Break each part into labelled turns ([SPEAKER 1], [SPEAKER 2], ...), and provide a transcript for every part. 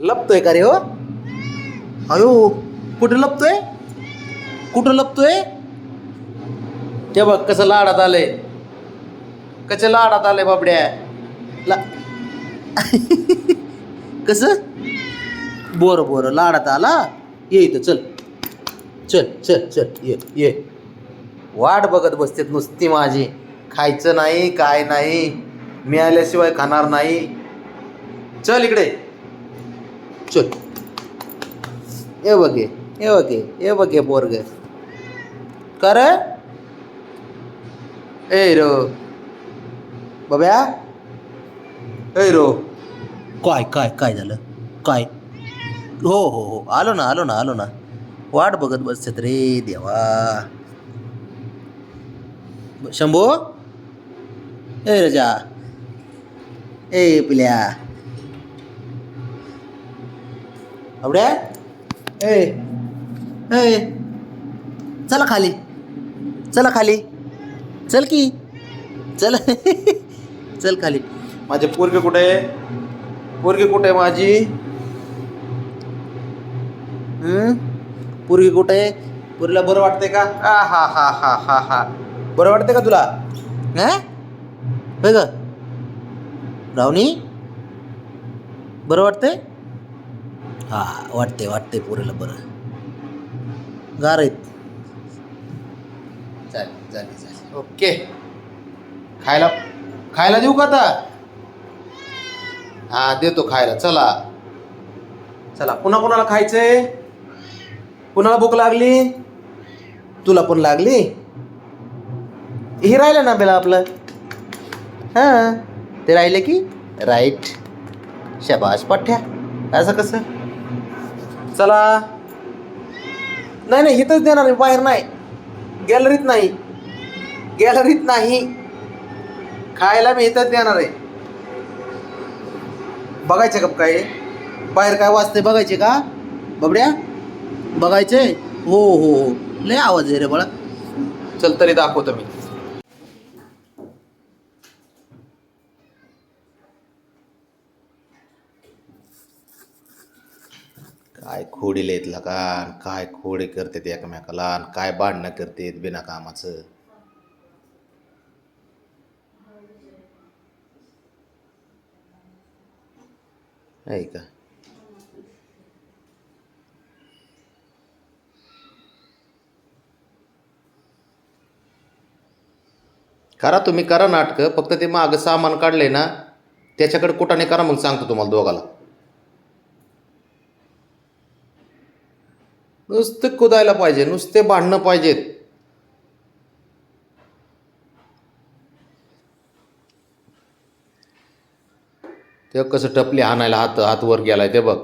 [SPEAKER 1] लपतोय का रे हो? अयो कुठं लपतोय? कुठं लपतोय? ते बघ कसं लाडात आलंय. कसं लाडात आलंय बाबड्या. ला कसं? बरं बरं. लाडात आला? ये इथं चल. चल चल चल. ये ये. वाट बघत बसतेत नुसती माझी. खायचं नाही काय नाही. मिळाल्याशिवाय खाणार नाही. चल इकडे. चल. ये बघे ये बघे ये बघे पोरग. कर. ए रो. बब्या. ए रो. काय काय काय झालं? काय? हो हो हो. आलो ना आलो ना आलो ना. वाट बघत बसतात रे देवा. शंभू? ए रजा. ए पिल्या. आवड्या ए ए चला खाली. चला खाली. चल की. चल. चल खाली. माझे पोरगे कुठे आहे? पोरगी कुठे आहे माझी? पोरगी कुठे आहे? पोरीला बरं वाटतंय का? आ हा हा हा हा हा. बरं वाटतंय का तुला? हं? होय ग. रावणी बरं वाटतंय? हा वाटते वाटते पोरीला बरं. गार आहेत चालेल चालेल चालेल. ओके. खायला खायला देऊ का आता? हा देतो खायला. चला. चला पुन्हा कोणाला खायचंय? कुणाला भूक लागली? तुला पण लागली? हे राहिलं ना बेला आपलं? हां. ते राहिले की? राईट. शबाश पठ्या. असं कसं? चला. नाही नाही इथंच देणार आहे बाहेर नाही. गॅलरीत नाही. गॅलरीत नाही. खायला मी इथंच देणार आहे. बघायचे का काय बाहेर काय वाजते बघायचे का? बबड्या? बघायचे? हो हो हो. लय आवाज आहे रे बाळा. चल तरी दाखवतो मी. काय खोडी लेत लकान काय खोडे करतात एकमेकाला आणि काय भांडणं करतात बिना कामाचं? आहे का? करा तुम्ही करा नाटकं. फक्त ते मागं सामान काढले ना त्याच्याकडे कुठाने करा मग सांगतो तुम्हाला दोघाला. नुसते कुदायला पाहिजे नुसते भांडणं पाहिजेत. ते कसं टपली हाणायला हात हात वर गेलाय ते बघ.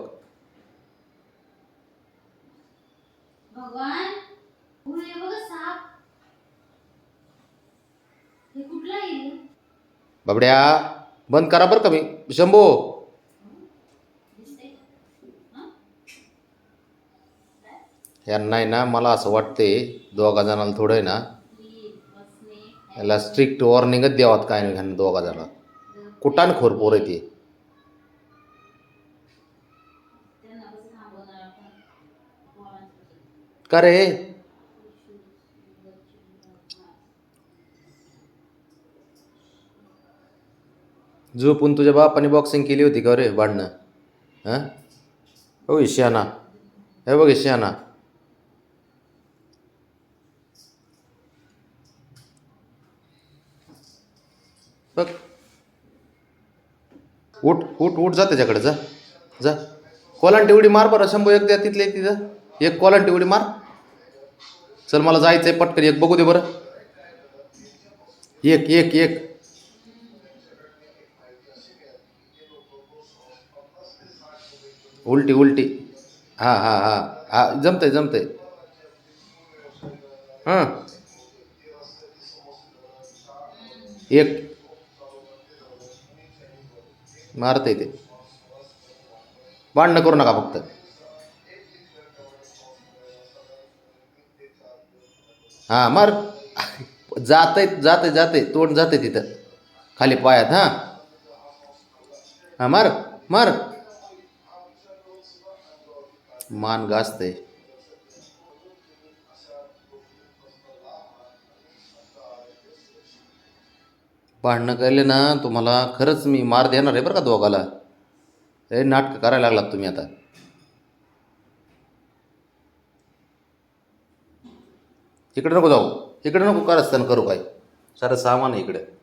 [SPEAKER 2] हे
[SPEAKER 1] बाबड्या बंद करा बरं का मी. शंभो. यांना आहे ना मला असं वाटते दोघा जणाला थोडं आहे ना याला स्ट्रिक्ट वॉर्निंगच द्यावात काय नाही ह्यांना दोघा जणाला कुटान खोर पोर आहे ते. का रे? झोपून तुझ्या बापाने बॉक्सिंग केली होती का रे भांडणं? हां? हो श्याना. हे बघ श्याना. बघ. उठ उठ उठ जा त्याच्याकडे जा जा. कोलांटी उडी मार बरं शंभू एक द्या तिथले तिथं. एक कोलांटी उडी मार. चल मला जायचंय पटकन एक बघू दे बरं. एक एक एक. उलटी उलटी. हां हां हां हां जमतंय जमतंय. हां. एक. मारतंय ते. भांडणं करू नका फक्त. हां मार. जातंय जाते जाते तोंड जाते तिथं. खाली पायात हां. हां मार मार. मान गाजते भांडणं केले ना तुम्हाला खरंच मी मार देणार आहे बरं का दोघाला. हे नाटकं करायला लागलात तुम्ही आता. इकडे नको जाऊ. इकडे नको कारस्थान करू काय. सारं सामान आहे इकडे.